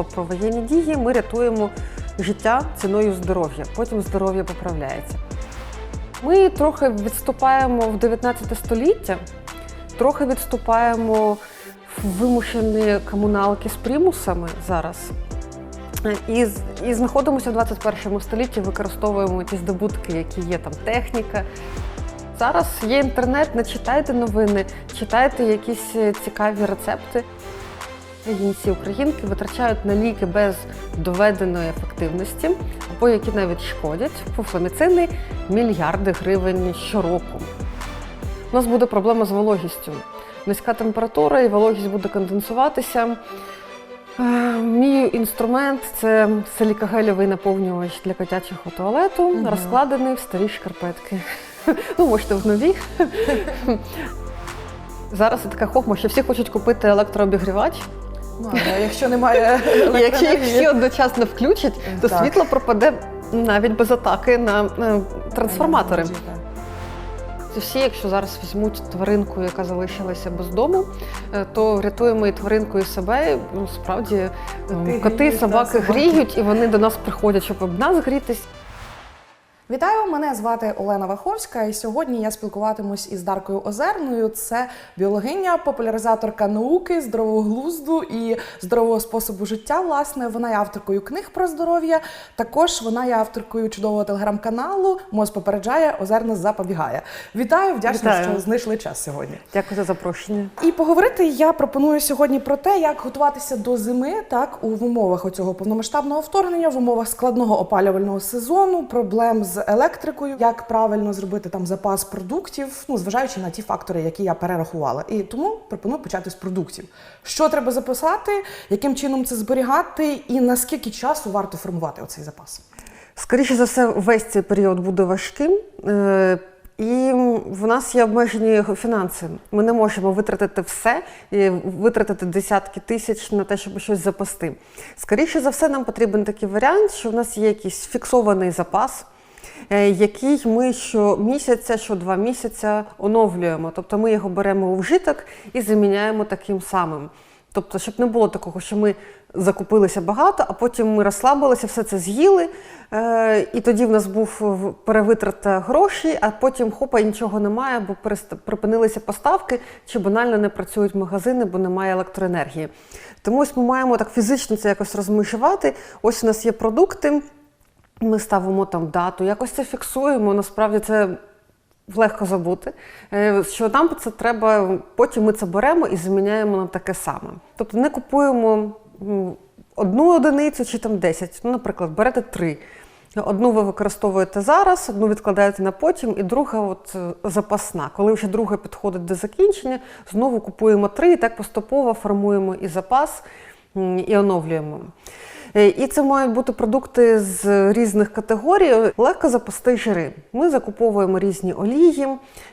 мова про воєнні дії, ми рятуємо життя ціною здоров'я. Потім здоров'я поправляється. Ми трохи відступаємо в 19 століття, трохи відступаємо в вимушені комуналки з примусами зараз. І, і знаходимося в 21 столітті, використовуємо ті здобутки, які є там техніка. Зараз є інтернет, не читайте новини, читайте якісь е, цікаві рецепти. Українці українки витрачають на ліки без доведеної ефективності, або які навіть шкодять фуфломіцини мільярди гривень щороку. У нас буде проблема з вологістю. Низька температура і вологість буде конденсуватися. Е, Мій інструмент це силікагелєвий наповнювач для котячого туалету, Мгм. розкладений в старі шкарпетки. Ну, можете в нові. Зараз така хохма, що всі хочуть купити електрообігрівач. Ну, якщо немає якщо їх електроенергії, всі одночасно включать, то Так. світло пропаде навіть без атаки на е, трансформатори. Це всі, якщо зараз візьмуть тваринку, яка залишилася без дому, е, то рятуємо і тваринку, і себе. Ну, Справді е, Коти коти, гріють, собаки собаки. гріють, і вони до нас приходять, щоб об нас грітись. Вітаю, мене звати Олена Ваховська, і сьогодні я спілкуватимусь із Даркою Озерною. Це біологиня, популяризаторка науки, здорового глузду і здорового способу життя. Власне, вона є авторкою книг про здоров'я. Також вона є авторкою чудового телеграм-каналу Моз попереджає, Озерна запобігає. Вітаю, вдячна, Вітаю. що знайшли час сьогодні. Дякую за запрошення. І поговорити я пропоную сьогодні про те, як готуватися до зими, так у умовах оцього повномасштабного вторгнення, в умовах складного опалювального сезону, проблем з електрикою, як правильно зробити там запас продуктів, ну зважаючи на ті фактори, які я перерахувала. І тому пропоную почати з продуктів. Що треба записати, яким чином це зберігати, і наскільки часу варто формувати оцей запас? Скоріше за все, весь цей період буде важким. е, І в нас є обмежені фінанси. Ми не можемо витратити все, і витратити десятки тисяч на те, щоб щось запасти. Скоріше за все, нам потрібен такий варіант, що в нас є якийсь фіксований запас, е, який ми щомісяця, що два місяця оновлюємо. Тобто ми його беремо у вжиток і заміняємо таким самим. Тобто, щоб не було такого, що ми закупилися багато, а потім ми розслабилися, все це з'їли, е, і тоді в нас був перевитрата грошей, а потім хопа нічого немає, бо припинилися поставки чи банально не працюють магазини, бо немає електроенергії. Тому ось ми маємо так фізично це якось розмежувати. Ось у нас є продукти. Ми ставимо там дату, якось це фіксуємо. Насправді це легко забути. Е, Що нам це треба, потім ми це беремо і заміняємо на таке саме. Тобто не купуємо одну одиницю чи там 10. Ну, наприклад, берете три. Одну ви використовуєте зараз, одну відкладаєте на потім, і друга от е, запасна. Коли вже друга підходить до закінчення, знову купуємо три і так поступово формуємо і запас, і оновлюємо. Е, І це мають бути продукти з різних категорій. Легко запасти жири. Ми закуповуємо різні олії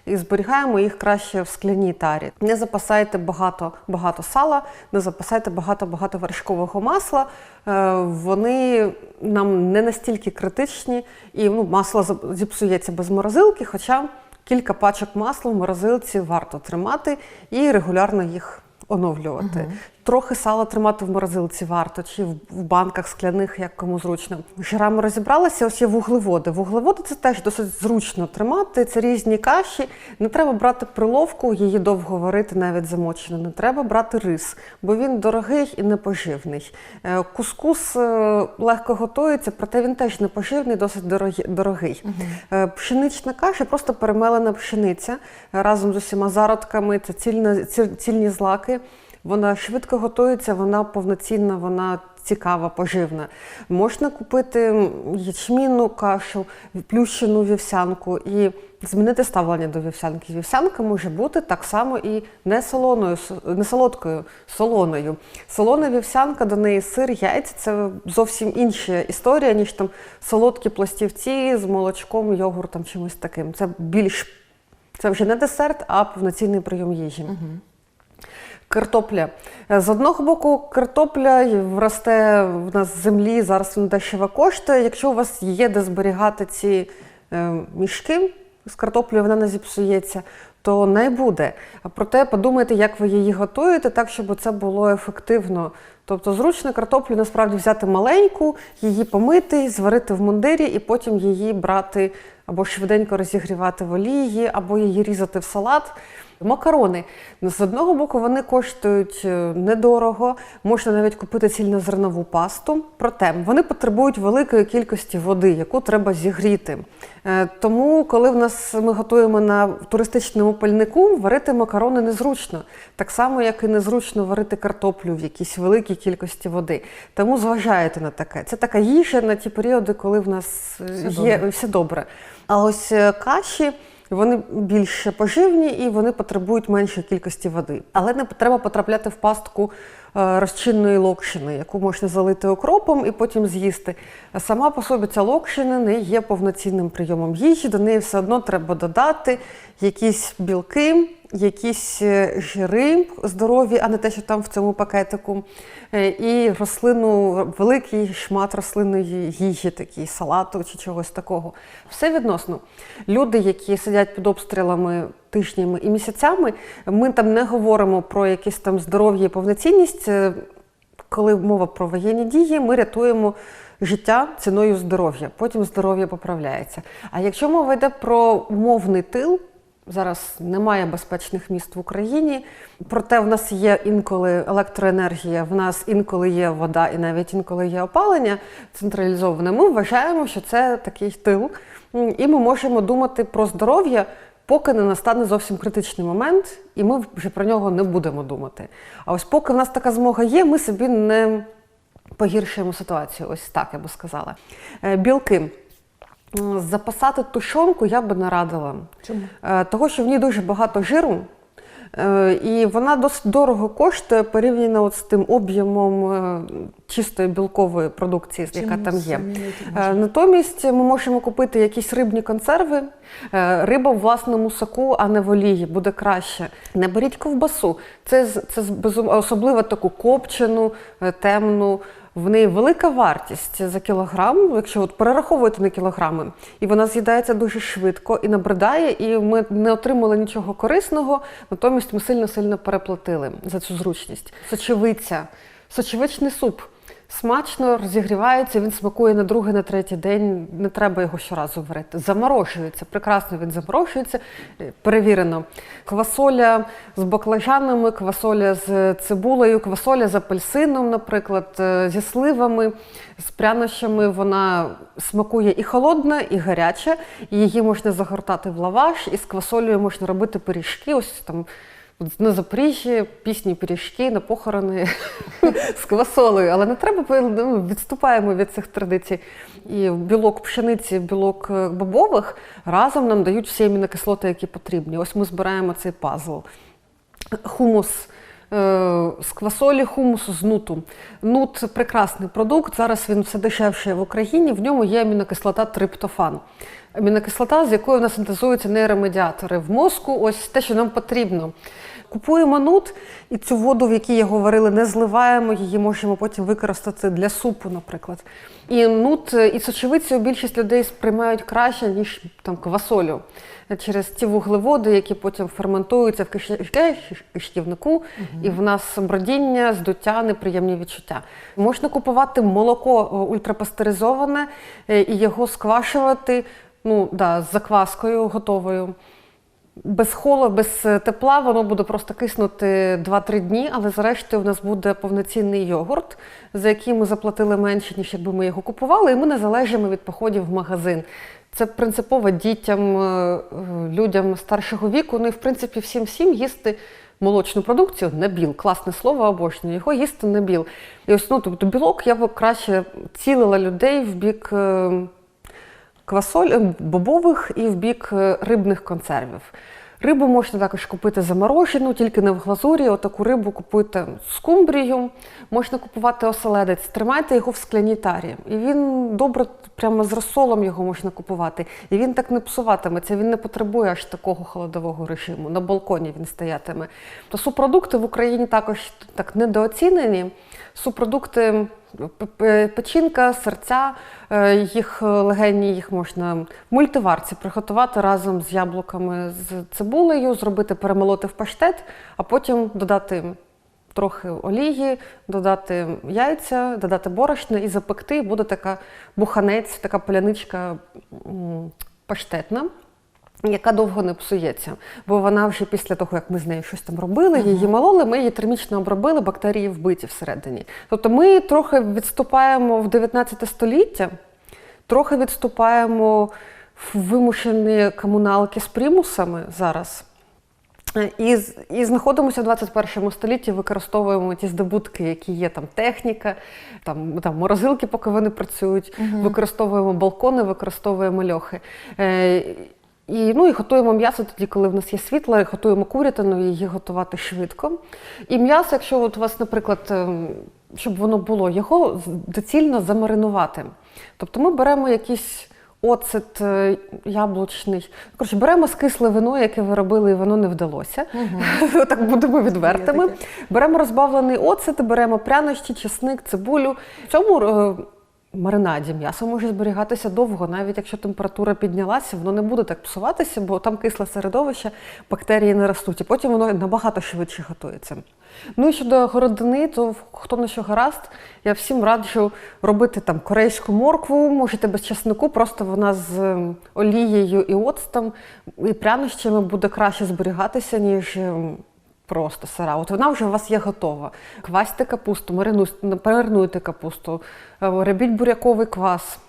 і зберігаємо їх краще в скляній тарі. Не запасайте багато, багато сала, не запасайте багато-багато вершкового масла. Е, Вони нам не настільки критичні, і ну, масло зіпсується без морозилки, хоча кілька пачок масла в морозилці варто тримати і регулярно їх оновлювати. Трохи сала тримати в морозилці варто, чи в банках скляних, як кому зручно. З Жирами розібралися, ось є вуглеводи. Вуглеводи це теж досить зручно тримати. Це різні каші. Не треба брати приловку, її довго варити, навіть замочену. Не треба брати рис, бо він дорогий і непоживний. Е, Кускус е, легко готується, проте він теж непоживний, досить дорогий. Е, Пшенична каша просто перемелена пшениця разом з усіма зародками, це цільна, ці- цільні злаки. Вона швидко готується, вона повноцінна, вона цікава, поживна. Можна купити ячмінну кашу, плющену вівсянку і змінити ставлення до вівсянки. Вівсянка може бути так само і не солоною, не солодкою, солоною. Солона вівсянка, до неї сир, яйця це зовсім інша історія, ніж там солодкі пластівці з молочком, йогуртом, чимось таким. Це більш це вже не десерт, а повноцінний прийом їжі. Картопля. Е, З одного боку, картопля росте в нас з землі, зараз вона дешево коштує. Якщо у вас є де зберігати ці е, мішки з картоплею, вона не зіпсується, то не буде. Проте подумайте, як ви її готуєте, так щоб це було ефективно. Тобто зручно картоплю насправді взяти маленьку, її помити, зварити в мундирі і потім її брати або швиденько розігрівати в олії, або її різати в салат. Макарони з одного боку вони коштують е, недорого, можна навіть купити цільнозернову пасту. Проте вони потребують великої кількості води, яку треба зігріти. Е, Тому, коли в нас ми готуємо на туристичному пальнику, варити макарони незручно, так само як і незручно варити картоплю в якійсь великій кількості води. Тому зважайте на таке. Це така їжа на ті періоди, коли в нас е, Все є добре. все добре. А ось каші. Вони більш поживні і вони потребують меншої кількості води. Але не треба потрапляти в пастку е, розчинної локшини, яку можна залити окропом і потім з'їсти. Сама по собі ця локшина не є повноцінним прийомом їжі. До неї все одно треба додати якісь білки, якісь е, жири здорові, а не те, що там в цьому пакетику. Е, І рослину, великий шмат рослинної їжі, такий салату чи чогось такого. Все відносно. Люди, які сидять під обстрілами тижнями і місяцями, ми там не говоримо про якесь там здоров'я і повноцінність. Е, Коли мова про воєнні дії, ми рятуємо життя ціною здоров'я. Потім здоров'я поправляється. А якщо мова йде про умовний тил, Зараз немає безпечних міст в Україні, проте в нас є інколи електроенергія, в нас інколи є вода і навіть інколи є опалення централізоване. Ми вважаємо, що це такий тил, і ми можемо думати про здоров'я, поки не настане зовсім критичний момент, і ми вже про нього не будемо думати. А ось поки в нас така змога є, ми собі не погіршуємо ситуацію. Ось так я би сказала. Е, Білки. Запасати тушонку я би не радила. Чому? Е, Того, що в ній дуже багато жиру, е, і вона досить дорого коштує порівняно от з тим об'ємом е, чистої білкової продукції, яка Чим там є. Натомість ми можемо купити якісь рибні консерви, риба в власному соку, а не в олії, буде краще. Не беріть ковбасу. Це, це безум- особливо таку копчену, темну. В неї велика вартість за кілограм, якщо от перераховувати на кілограми, і вона з'їдається дуже швидко і набридає, і ми не отримали нічого корисного, натомість ми сильно-сильно переплатили за цю зручність. Сочевиця, сочевичний суп. Смачно розігрівається, він смакує на другий, на третій день. Не треба його щоразу варити. Заморожується, прекрасно він заморожується, е, перевірено. Квасоля з баклажанами, квасоля з цибулею, квасоля з апельсином, наприклад, е, зі сливами, з прянощами. Вона смакує і холодна, і гаряча. Її можна загортати в лаваш, і з квасолею можна робити пиріжки. Ось там. На Запоріжжі пісні пиріжки на похорони з квасолею, але не треба ну, відступаємо від цих традицій. І білок пшениці, білок е, бобових разом нам дають всі амінокислоти, які потрібні. Ось ми збираємо цей пазл. Хумус е, з квасолі, хумус з нуту. Нут прекрасний продукт. Зараз він все дешевше в Україні. В ньому є амінокислота триптофан. Амінокислота, з якою у нас синтезуються нейромедіатори в мозку. Ось те, що нам потрібно. Купуємо нут і цю воду, в якій його варили, не зливаємо, її можемо потім використати для супу, наприклад. І нут е, і сочевицю більшість людей сприймають краще, ніж там квасолю. Через ті вуглеводи, які потім ферментуються в кишківнику, і в нас бродіння, здуття, неприємні відчуття. Можна купувати молоко е, ультрапастеризоване е, і його сквашувати ну, да, з закваскою готовою. Без холу, без е, тепла воно буде просто киснути 2-3 дні, але зрештою в нас буде повноцінний йогурт, за який ми заплатили менше, ніж якби ми його купували, і ми не залежимо від походів в магазин. Це принципово дітям, е, е, людям старшого віку, ну і в принципі всім всім їсти молочну продукцію на біл. Класне слово обожнюю, його їсти на біл. І ось ну, тобто білок я б краще цілила людей в бік. Квасоль е, бобових і в бік е, рибних консервів. Рибу можна також купити заморожену, тільки не в глазурі. Отаку рибу купуйте скумбрію, можна купувати оселедець, тримайте його в скляній тарі. І він добре, прямо з розсолом його можна купувати. І він так не псуватиметься, він не потребує аж такого холодового режиму. На балконі він стоятиме. То субпродукти в Україні також так недооцінені. П- печінка, серця, е, їх легені, їх можна в мультиварці приготувати разом з яблуками, з цибулею, зробити, перемолоти в паштет, а потім додати трохи олії, додати яйця, додати борошно і запекти. Буде така буханець, така поляничка паштетна. Яка довго не псується, бо вона вже після того, як ми з нею щось там робили, її мололи, ми її термічно обробили, бактерії вбиті всередині. Тобто ми трохи відступаємо в 19 століття, трохи відступаємо в вимушені комуналки з примусами зараз. Е, І, і знаходимося в 21 столітті, використовуємо ті здобутки, які є там техніка, там, там морозилки, поки вони працюють, використовуємо балкони, використовуємо льохи. Е, і, ну, і готуємо м'ясо тоді, коли в нас є світло, і готуємо курятину, і її готувати швидко. І м'ясо, якщо от у вас, наприклад, ем, щоб воно було, його доцільно замаринувати. Тобто ми беремо якісь оцет е, яблучний. Коротше, беремо скисле вино, яке ви робили, і воно не вдалося. так будемо відвертими. Беремо розбавлений оцет, беремо прянощі, чесник, цибулю. В цьому е, маринаді м'ясо може зберігатися довго, навіть якщо температура піднялася, воно не буде так псуватися, бо там кисле середовище, бактерії не ростуть, і потім воно набагато швидше готується. Ну і щодо городини, то хто на що гаразд, я всім раджу робити там корейську моркву, можете без чеснику, просто вона з ем, олією і оцтом і прянощами буде краще зберігатися, ніж ем, просто сира. От вона вже у вас є готова. Квасьте капусту, маринуйте, капусту, е, робіть буряковий квас.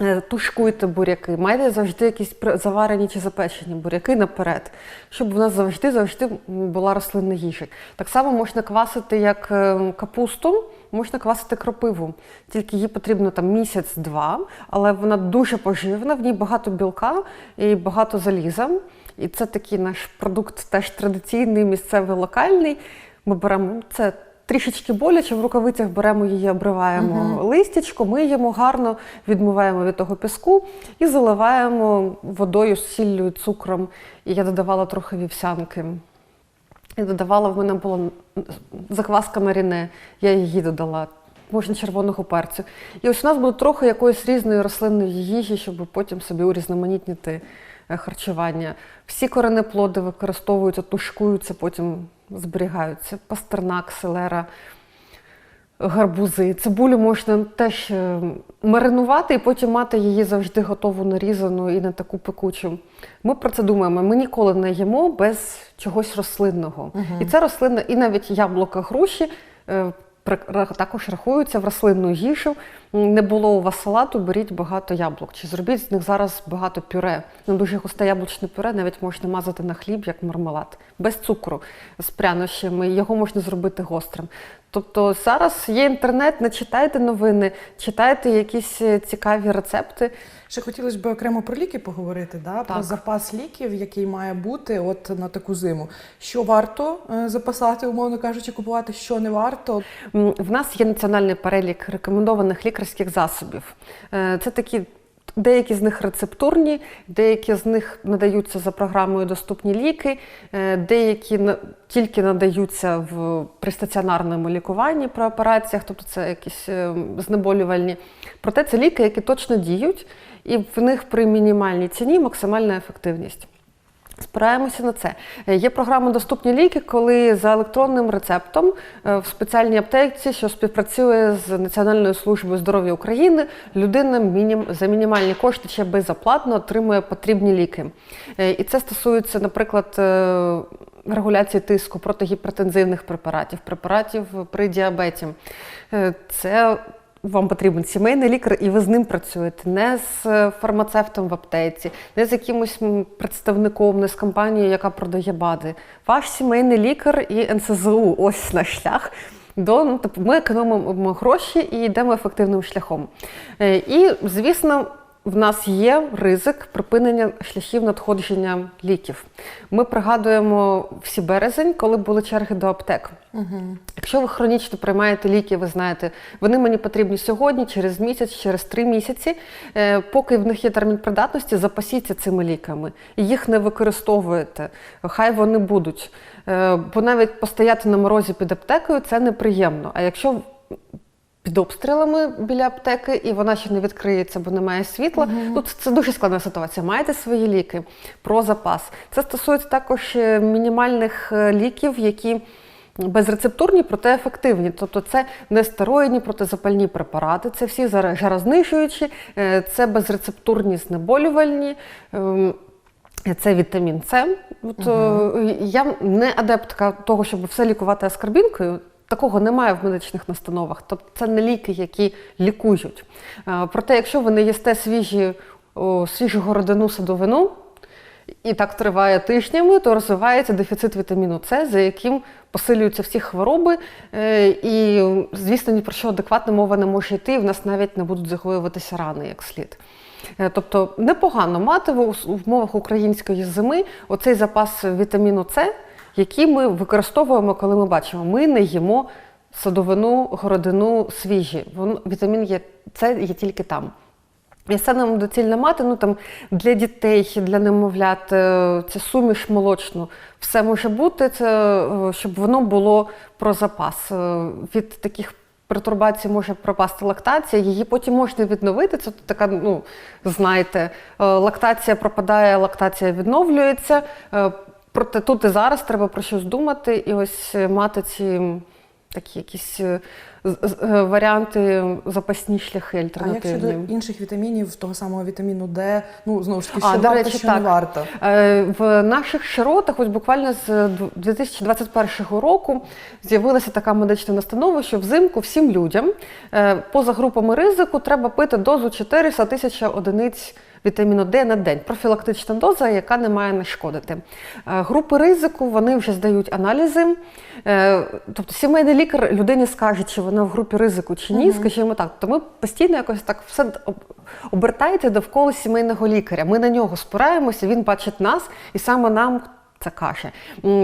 Е, Тушкуйте буряки, майте завжди якісь заварені чи запечені буряки наперед, щоб у нас завжди завжди була рослинна їжа. Так само можна квасити як е, капусту, можна квасити кропиву. Тільки їй потрібно там місяць-два, але вона дуже поживна, в ній багато білка і багато заліза. І це такий наш продукт теж традиційний, місцевий, локальний. Ми беремо це трішечки боляче, в рукавицях беремо її, обриваємо листячко, миємо гарно, відмиваємо від того піску і заливаємо водою з сіллю цукром. І я додавала трохи вівсянки. І додавала, в мене була закваска маріне, я її додала. Можна червоного перцю. І ось у нас буде трохи якоїсь різної рослинної їжі, щоб потім собі урізноманітнити е, харчування. Всі коренеплоди використовуються, тушкуються, потім зберігаються. Пастернак, селера, гарбузи. Цибулю можна теж е, маринувати і потім мати її завжди готову нарізану і не таку пекучу. Ми про це думаємо. Ми ніколи не їмо без чогось рослинного. І це рослинна, і навіть яблука, груші. Також рахуються в рослинну їжу. Не було у вас салату, беріть багато яблук. Чи зробіть з них зараз багато пюре. Ну, дуже густе яблучне пюре навіть можна мазати на хліб як мармелад, без цукру, з прянощами. Його можна зробити гострим. Тобто зараз є інтернет, не читайте новини, читайте якісь е, цікаві рецепти. Ще хотілося б окремо про ліки поговорити, да? про запас ліків, який має бути от на таку зиму. Що варто е, запасати, умовно кажучи, купувати, що не варто. В нас є національний перелік рекомендованих лікарських засобів. Е, Це такі. Деякі з них рецептурні, деякі з них надаються за програмою доступні ліки, е, деякі тільки надаються в при стаціонарному лікуванні при операціях, тобто це якісь е, знеболювальні. Проте це ліки, які точно діють, і в них при мінімальній ціні максимальна ефективність. Спираємося на це. Е, Є програма Доступні ліки, коли за електронним рецептом е, в спеціальній аптеці, що співпрацює з Національною службою здоров'я України, людина мінім... за мінімальні кошти ще безоплатно отримує потрібні ліки. Е, І це стосується, наприклад, регуляції тиску протигіпертензивних препаратів, препаратів при діабеті. Це вам потрібен сімейний лікар, і ви з ним працюєте, не з е, фармацевтом в аптеці, не з якимось представником, не з компанією, яка продає БАДи. Ваш сімейний лікар і НСЗУ ось наш шлях. До ну, тобто ми економимо гроші і йдемо ефективним шляхом. Е, І, звісно, в нас є ризик припинення шляхів надходження ліків. Ми пригадуємо всі березень, коли були черги до аптек. Якщо ви хронічно приймаєте ліки, ви знаєте, вони мені потрібні сьогодні, через місяць, через три місяці. Е, Поки в них є термін придатності, запасіться цими ліками. Їх не використовуєте. Хай вони будуть. Е, Бо навіть постояти на морозі під аптекою це неприємно. А якщо під обстрілами біля аптеки, і вона ще не відкриється, бо немає світла. Ну, це, це дуже складна ситуація. Маєте свої ліки про запас. Це стосується також е, мінімальних е, ліків, які безрецептурні, проте ефективні. Тобто це не стероїдні протизапальні препарати, це всі зараз жарознижуючі, е, це безрецептурні знеболювальні. ем, це вітамін С. От, е, Я не адептка того, щоб все лікувати аскорбінкою. Такого немає в медичних настановах. Тобто це не ліки, які лікують. Е, Проте, якщо ви не їсте свіжі, свіжу городину садовину, і так триває тижнями, то розвивається дефіцит вітаміну С, за яким посилюються всі хвороби. е, І, звісно, ні про що адекватна мова не може йти, і в нас навіть не будуть загоюватися рани як слід. Е, Тобто непогано мати в умовах української зими оцей запас вітаміну С, який ми використовуємо, коли ми бачимо, ми не їмо садовину, городину свіжі. Вітамін є, С є тільки там. І це нам доцільно мати ну, там, для дітей, для немовлят, е, це суміш молочну. Все може бути, це, е, щоб воно було про запас. Е, Від таких пертурбацій може пропасти лактація, її потім можна відновити. Це така, ну, знаєте, лактація пропадає, лактація відновлюється. Проте тут і зараз треба про щось думати і ось е, мати ці такі якісь е, е, варіанти, запасні шляхи А як альтернативні. щодо інших вітамінів, того самого вітаміну Д, ну знову ж таки, А, що до варто, речі, що так. не варто. В наших широтах, ось буквально з 2021 року, з'явилася така медична настанова, що взимку всім людям поза групами ризику треба пити дозу 400 тисяч одиниць вітаміну Д на день. Профілактична доза, яка не має нашкодити. Е, Групи ризику вони вже здають аналізи. Е, Тобто сімейний лікар людині скаже, чи вона в групі ризику чи ні, скажімо так. То ми постійно якось так все об- обертаєте довкола сімейного лікаря. Ми на нього спираємося, він бачить нас і саме нам. Це каже.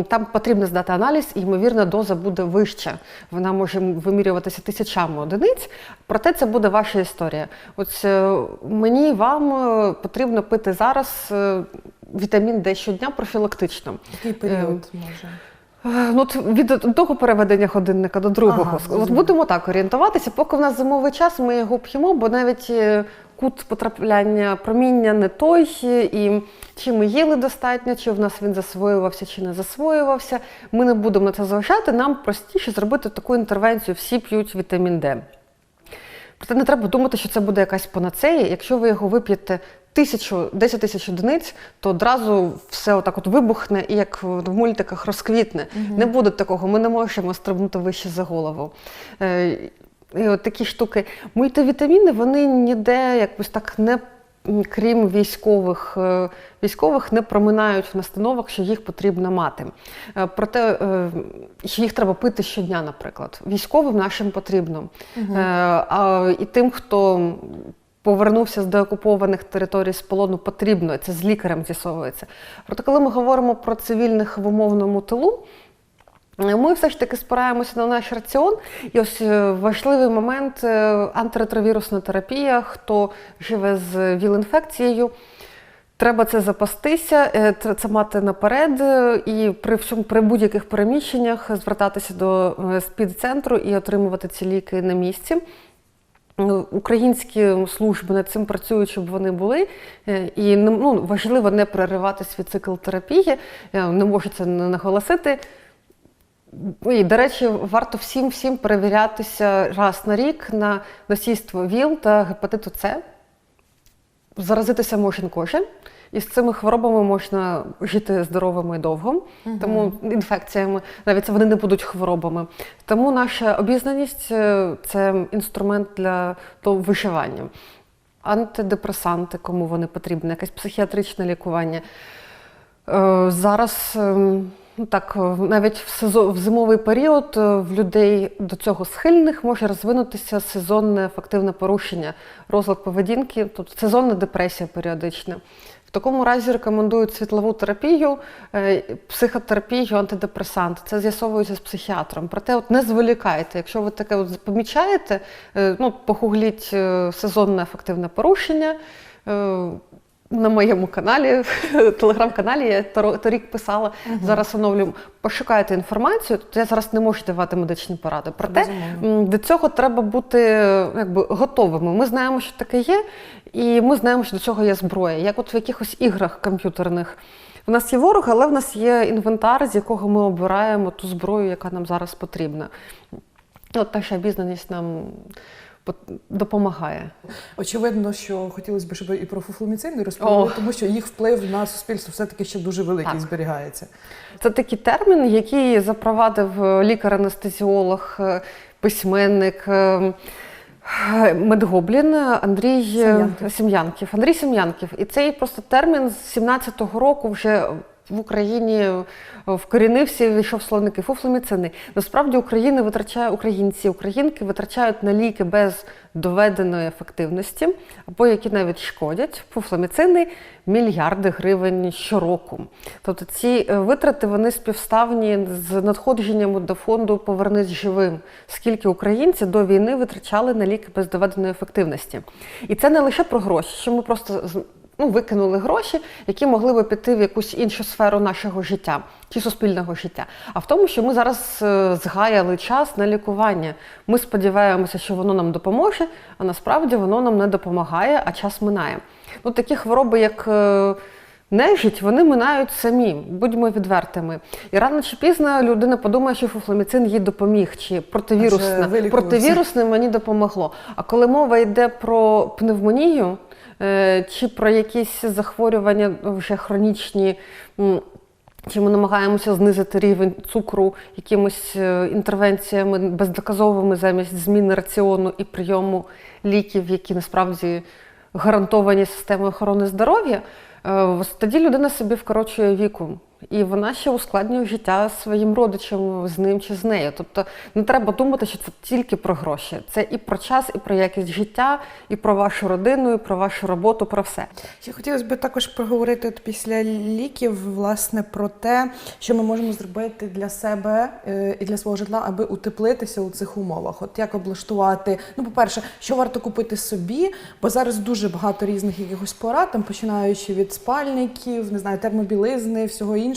Там потрібно здати аналіз, і ймовірно, доза буде вища. Вона може вимірюватися тисячами одиниць. Проте це буде ваша історія. Ось е, мені вам е, потрібно пити зараз е, вітамін Д щодня профілактично. Який період може? Ну, від того переведення годинника до другого. Ага, от будемо так орієнтуватися. Поки в нас зимовий час, ми його п'ємо, бо навіть кут потрапляння проміння не той, е, і чи ми їли достатньо, чи в нас він засвоювався, чи не засвоювався. Ми не будемо на це зважати. Нам простіше зробити таку інтервенцію. Всі п'ють вітамін Д. Проте не треба думати, що це буде якась панацея. Якщо ви його вип'єте тисячу, 10 тисяч одиниць, то одразу все отак от вибухне і як в мультиках розквітне. Не буде такого, ми не можемо стрибнути вище за голову. І от такі штуки. Мультивітаміни, вони ніде якось так не. Крім військових, е, військових не проминають в настановах, що їх потрібно мати. Е, Проте, е, що їх треба пити щодня, наприклад. Військовим нашим потрібно. Е, А і тим, хто повернувся з деокупованих територій з полону, потрібно, це з лікарем з'ясовується. Проте, коли ми говоримо про цивільних в умовному тилу, ми все ж таки спираємося на наш раціон. І ось е, важливий момент е, антиретровірусна терапія, хто живе з ВІЛ-інфекцією. Треба це запастися, е, це мати наперед е, і при всьому при будь-яких переміщеннях звертатися до е, спід-центру і отримувати ці ліки на місці. Е, Українські служби над цим працюють, щоб вони були. Е, І ну, важливо не переривати свій цикл терапії. Не можу це наголосити. І, до речі, варто всім всім перевірятися раз на рік на носійство ВІЛ та гепатиту С. Заразитися може кожен. І з цими хворобами можна жити здоровими і довго, тому інфекціями, навіть це вони не будуть хворобами. Тому наша обізнаність е, це інструмент для того виживання. Антидепресанти, кому вони потрібні, якесь психіатричне лікування. Е, Зараз ем, так, е, навіть в, сезон, в зимовий період е, в людей до цього схильних може розвинутися сезонне афективне порушення, розлад поведінки, тобто сезонна депресія періодична. В такому разі рекомендують світлову терапію, е, психотерапію, антидепресанти. Це з'ясовується з психіатром. Проте от не зволікайте. Якщо ви таке от помічаєте, ну, погугліть сезонне афективне порушення. На моєму каналі, телеграм-каналі, я торік писала, зараз оновлюю. Пошукайте інформацію. Тут я зараз не можу давати медичні поради. Проте Безумовно. до цього треба бути якби готовими. Ми знаємо, що таке є, і ми знаємо, що до цього є зброя. Як от в якихось іграх комп'ютерних. У нас є ворог, але в нас є інвентар, з якого ми обираємо ту зброю, яка нам зараз потрібна. От наша обізнаність нам допомагає. Очевидно, що хотілося б, щоб і про фуфломіцин розповіли, тому що їх вплив на суспільство все-таки ще дуже великий Так. зберігається. Це такий термін, який запровадив е, лікар-анестезіолог, е, письменник. е, Медгоблін Андрій Сем'янків. Сем'янків. Андрій Сем'янків. І цей просто термін з 17-го року вже в Україні е, вкорінився і війшов словники фуфломіцини. Насправді Україна витрачає українці, українки витрачають на ліки без доведеної ефективності, або які навіть шкодять фуфломіцини мільярди гривень щороку. Тобто ці е, витрати вони співставні з надходженнями до фонду Повернись живим. Скільки українці до війни витрачали на ліки без доведеної ефективності. І це не лише про гроші, що ми просто ну, викинули гроші, які могли би піти в якусь іншу сферу нашого життя чи суспільного життя. А в тому, що ми зараз е, згаяли час на лікування. Ми сподіваємося, що воно нам допоможе, а насправді воно нам не допомагає, а час минає. Ну, такі хвороби, як е, нежить, вони минають самі, будьмо відвертими. І рано чи пізно людина подумає, що фуфломіцин їй допоміг, чи противірусне, противірусне мені допомогло. А коли мова йде про пневмонію, е, чи про якісь захворювання вже хронічні. чи ми намагаємося знизити рівень цукру якимись е, інтервенціями бездоказовими замість зміни раціону і прийому ліків, які насправді гарантовані системою охорони здоров'я, тоді людина собі вкорочує віку. І вона ще ускладнює життя своїм родичам з ним чи з нею. Тобто не треба думати, що це тільки про гроші. Це і про час, і про якість життя, і про вашу родину, і про вашу роботу, про все. Ще хотілося б також поговорити от після ліків, власне, про те, що ми можемо зробити для себе е, і для свого житла, аби утеплитися у цих умовах. От як облаштувати, ну, по-перше, що варто купити собі, бо зараз дуже багато різних якихось порад, там починаючи від спальників, не знаю, термобілизни, всього іншого.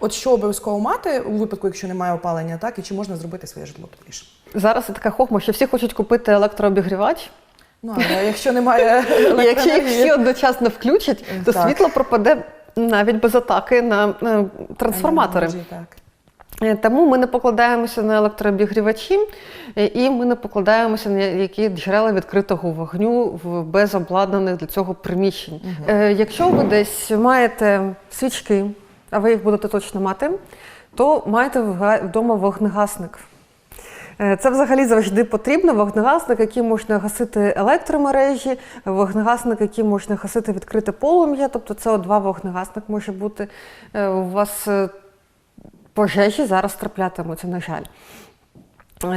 От що обов'язково мати у випадку, якщо немає опалення, так і чи можна зробити своє житло тепліше? Зараз це така хохма, що всі хочуть купити електрообігрівач. Ну але якщо немає Якщо їх всі одночасно включать, то Так. світло пропаде навіть без атаки на е, трансформатори. Так. Е, Тому ми не покладаємося на електрообігрівачі, е, і ми не покладаємося на які джерела відкритого вогню в безобладнаних для цього приміщень. Е, Якщо ви десь маєте свічки, а ви їх будете точно мати, то маєте вдома вогнегасник. Е, Це взагалі завжди потрібно. Вогнегасник, який можна гасити електромережі, вогнегасник, який можна гасити відкрите полум'я, тобто СО2 вогнегасник може бути. Е, У вас е, пожежі зараз траплятимуться, на жаль.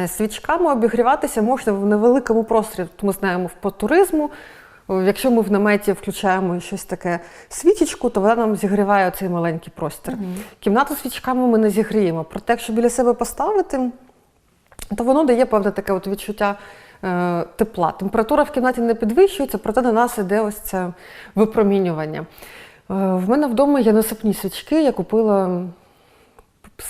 Свічками обігріватися можна в невеликому просторі. Ми знаємо по туризму. Якщо ми в наметі включаємо щось таке свічечку, то вона нам зігріває цей маленький простір. Кімнату свічками ми не зігріємо. Проте, якщо біля себе поставити, то воно дає певне таке от відчуття е, тепла. Температура в кімнаті не підвищується, проте на нас іде ось це випромінювання. Е, в мене вдома є насипні свічки, я купила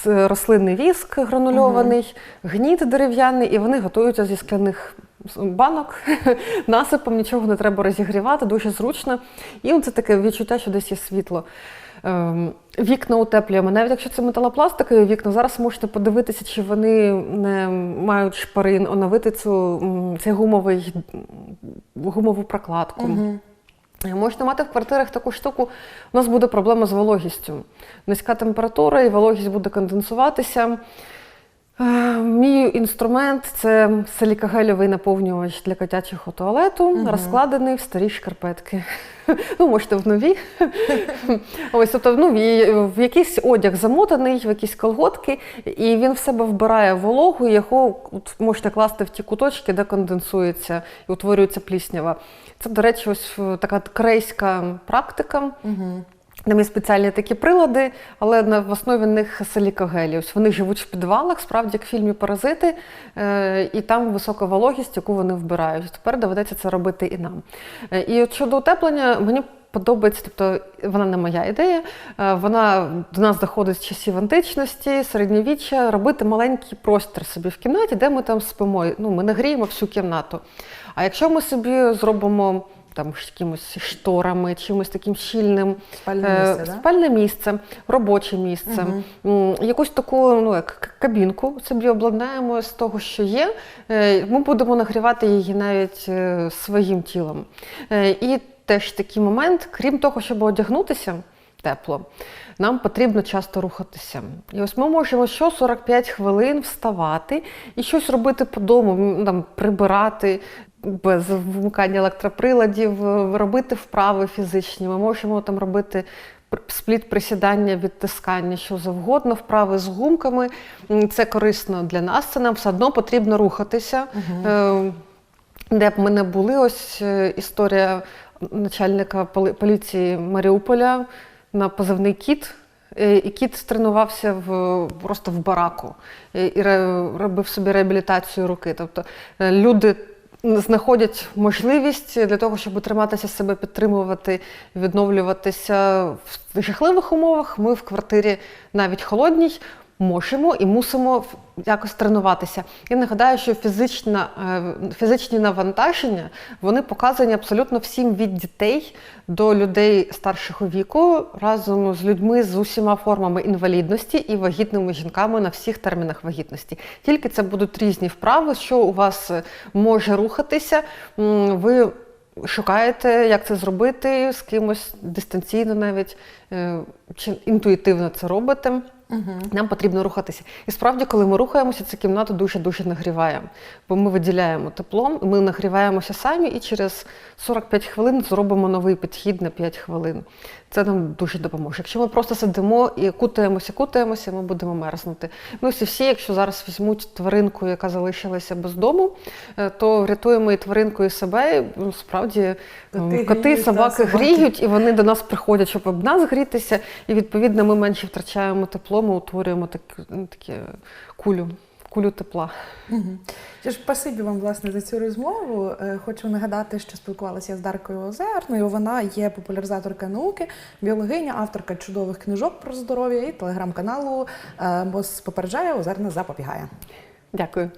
рослинний віск гранульований, гніт дерев'яний, і вони готуються зі скляних банок. Насипом нічого не треба розігрівати, дуже зручно. І це таке відчуття, що десь є світло. Ем, Вікна утеплюємо. Навіть якщо це металопластикові вікна, зараз можете подивитися, чи вони не мають шпарин, оновити цю, цей гумовий, гумову прокладку. Е, Можете мати в квартирах таку штуку, у нас буде проблема з вологістю. Низька температура і вологість буде конденсуватися. Е, Мій інструмент це силікагельовий наповнювач для котячого туалету, розкладений в старі шкарпетки. Ну, можете в нові. Ось, тобто, ну, в- якийсь одяг замотаний, в якісь колготки, і він в себе вбирає вологу, яку можете класти в ті куточки, де конденсується і утворюється пліснява. Це, до речі, ось е, така корейська практика. Там є спеціальні такі прилади, але в основі них силікогелі. Ось вони живуть в підвалах, справді як в фільмі Паразити, е, і там висока вологість, яку вони вбирають. Тепер доведеться це робити і нам. Е, і от щодо утеплення, мені подобається, тобто вона не моя ідея. е, Вона до нас доходить з часів античності, середньовіччя, робити маленький простір собі в кімнаті, де ми там спимо. Ну, ми не гріємо всю кімнату. А якщо ми собі зробимо там з якимось шторами, чимось таким щільним, Спальне е, місце, да? спальне місце, робоче місце, м, якусь таку ну, як кабінку собі обладнаємо з того, що є. Е, Ми будемо нагрівати її навіть е, своїм тілом. Е, І теж такий момент, крім того, щоб одягнутися тепло, нам потрібно часто рухатися. І ось ми можемо що 45 хвилин вставати і щось робити по дому, там, прибирати. Без вмикання електроприладів, е, робити вправи фізичні. Ми можемо там робити спліт присідання, відтискання, що завгодно, вправи з гумками. Це корисно для нас. Це нам все одно потрібно рухатися. Е, Де б ми не були, ось е, історія начальника поліції Маріуполя на позивний кіт. І кіт тренувався в просто в бараку і робив собі реабілітацію руки. Тобто люди знаходять можливість для того, щоб триматися себе, підтримувати, відновлюватися в жахливих умовах. Ми в квартирі навіть холодній можемо і мусимо якось тренуватися. Я нагадаю, що фізична, е, фізичні навантаження вони показані абсолютно всім від дітей до людей старшого віку разом з людьми з усіма формами інвалідності і вагітними жінками на всіх термінах вагітності. Тільки це будуть різні вправи, що у вас е, може рухатися. Ви шукаєте, як це зробити з кимось дистанційно навіть е, чи інтуїтивно це робите. Нам потрібно рухатися. І справді, коли ми рухаємося, ця кімната дуже-дуже нагріває, бо ми виділяємо теплом, ми нагріваємося самі і через 45 хвилин зробимо новий підхід на 5 хвилин. Це нам дуже допоможе. Якщо ми просто сидимо і кутаємося, кутаємося, ми будемо мерзнути. Ну всі всі, якщо зараз візьмуть тваринку, яка залишилася без дому, е, то врятуємо і тваринку, і себе. І, ну, справді Коти коти, гріють, собаки собаки. гріють, і вони до нас приходять, щоб об нас грітися, і відповідно ми менше втрачаємо тепло, ми утворюємо так, ну, таке кулю, кулю тепла. Угу. Що ж, спасибі вам власне за цю розмову. Е, Хочу нагадати, що спілкувалася з Даркою Озерною. Вона є популяризаторка науки, біологиня, авторка чудових книжок про здоров'я і телеграм-каналу Мос попереджає, Озерна запобігає. Дякую.